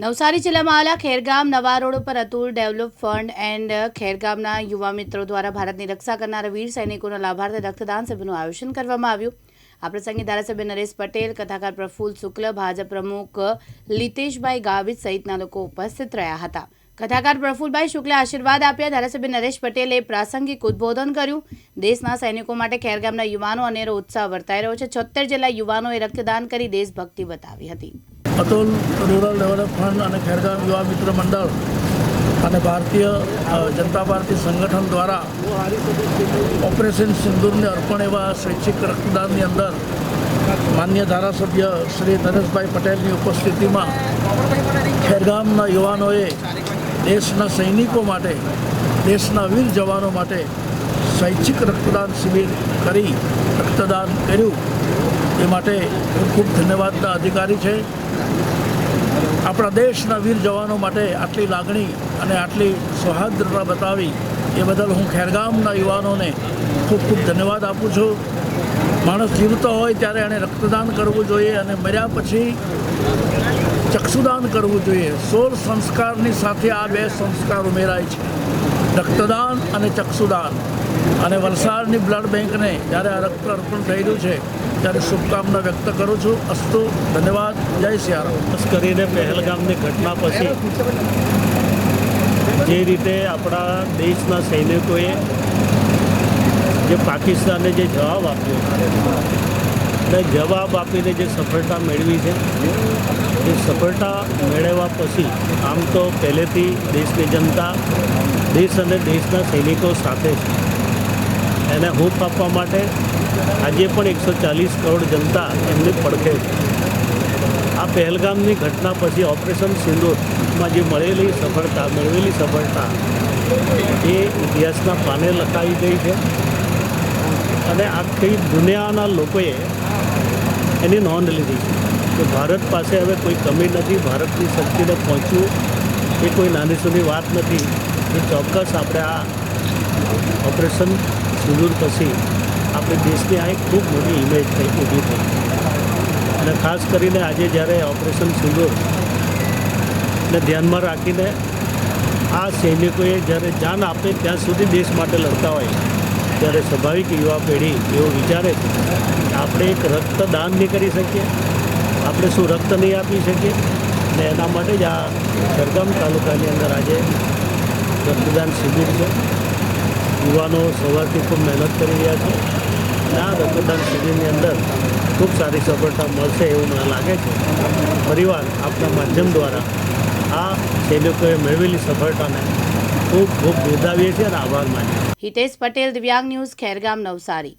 નવસારી જિલ્લામાં આવેલા ખેરગામ નવા રોડ ઉપર અતુલ ડેવલપ ફંડ એન્ડ ખેરગામના યુવા મિત્રો દ્વારા ભારતની રક્ષા કરનારા વીર સૈનિકોના લાભાર્થે રક્તદાન સભ્યનું આયોજન કરવામાં આવ્યું. આ પ્રસંગે ધારાસભ્ય નરેશ પટેલ, કથાકાર પ્રફુલ્લ શુક્લ, ભાજપ પ્રમુખ લિતેશભાઈ ગાવિત સહિતના લોકો ઉપસ્થિત રહ્યા હતા. કથાકાર પ્રફુલભાઈ શુક્લે આશીર્વાદ આપ્યા. ધારાસભ્ય નરેશ પટેલે પ્રાસંગિક ઉદ્બોધન કર્યું. દેશના સૈનિકો માટે ખેરગામના યુવાનો અનેરો ઉત્સાહ વર્તાઈ રહ્યો છે. છોતેર જેટલા યુવાનોએ રક્તદાન કરી દેશભક્તિ બતાવી હતી. અતુલ રૂરલ ડેવલપ ફંડ અને ખેરગામ યુવા મિત્ર મંડળ અને ભારતીય જનતા પાર્ટી સંગઠન દ્વારા ઓપરેશન સિંદૂરને અર્પણ એવા સ્વૈચ્છિક રક્તદાનની અંદર માન્ય ધારાસભ્ય શ્રી નરેશભાઈ પટેલની ઉપસ્થિતિમાં ખેરગામના યુવાનોએ દેશના સૈનિકો માટે, દેશના વીર જવાનો માટે સ્વૈચ્છિક રક્તદાન શિબિર કરી રક્તદાન કર્યું. એ માટે હું ખૂબ ધન્યવાદના અધિકારી છે. આપણા દેશના વીર જવાનો માટે આટલી લાગણી અને આટલી સૌહાર્દ્રતા બતાવી એ બદલ હું ખેરગામના યુવાનોને ખૂબ ખૂબ ધન્યવાદ આપું છું. માણસ જીવતો હોય ત્યારે એણે રક્તદાન કરવું જોઈએ અને મર્યા પછી ચક્ષુદાન કરવું જોઈએ. સોળ સંસ્કારની સાથે આ બે સંસ્કાર ઉમેરાય છે. રક્તદાન અને ચક્ષુદાન. અને વલસાડની બ્લડ બેંકને જ્યારે આ રક્ત અર્પણ રહ્યું છે, ત્યારે શુભકામના વ્યક્ત કરું છું. અસ્તુ, ધન્યવાદ. જય સિયારામ ખાસ કરીને પહેલગામની ઘટના પછી જે રીતે આપણા દેશના સૈનિકોએ જે પાકિસ્તાનને જે જવાબ આપ્યો અને જવાબ આપીને જે સફળતા મેળવી છે, એ સફળતા મેળવ્યા પછી આમ તો પહેલેથી દેશની જનતા, દેશ અને દેશના સૈનિકો સાથે છે. એને હૂંફ આપવા માટે આજે પણ એકસો ચાલીસ કરોડ જનતા એમની પડખે છે. આ પહેલગામની ઘટના પછી ઓપરેશન સિંદૂરમાં જે મળેલી સફળતા, મેળવેલી સફળતા, એ ઇતિહાસના પાને લખાઈ ગઈ છે. અને આખી દુનિયાના લોકોએ એની નોંધ લીધી છે કે ભારત પાસે હવે કોઈ કમી નથી, ભારતની શક્તિને પહોંચવું એ કોઈ નાની સૂની વાત નથી. એ ચોક્કસ આપણે આ ઓપરેશન સિંદૂર પછી આપણે દેશની આ એક ખૂબ મોટી ઇમેજ થઈ, ઊભી થઈ. અને ખાસ કરીને આજે જ્યારે ઓપરેશન સિંદૂર ને ધ્યાનમાં રાખીને આ સૈનિકોએ જ્યારે જાન આપે ત્યાં સુધી દેશ માટે લડતા હોય, ત્યારે સ્વાભાવિક યુવા પેઢી એવો વિચારે છે આપણે એક રક્તદાન નહીં કરી શકીએ, આપણે શું રક્ત નહીં આપી શકીએ? અને એના માટે જ આ સરગામ તાલુકાની અંદર આજે રક્તદાન શિબિર છે. યુવાનો સવારથી ખૂબ મહેનત કરી રહ્યા છે. આ રક્તદાન શિબિરની અંદર ખૂબ સારી સફળતા મળશે એવું મને લાગે છે. પરિવાર આપના માધ્યમ દ્વારા આ સૈનિકોએ મેળવેલી સફળતાને ખૂબ ખૂબ બિરદાવીએ છીએ અને આભાર માનીએ હિતેશ પટેલ, દિવ્યાંગ ન્યૂઝ, ખેરગામ નવસારી.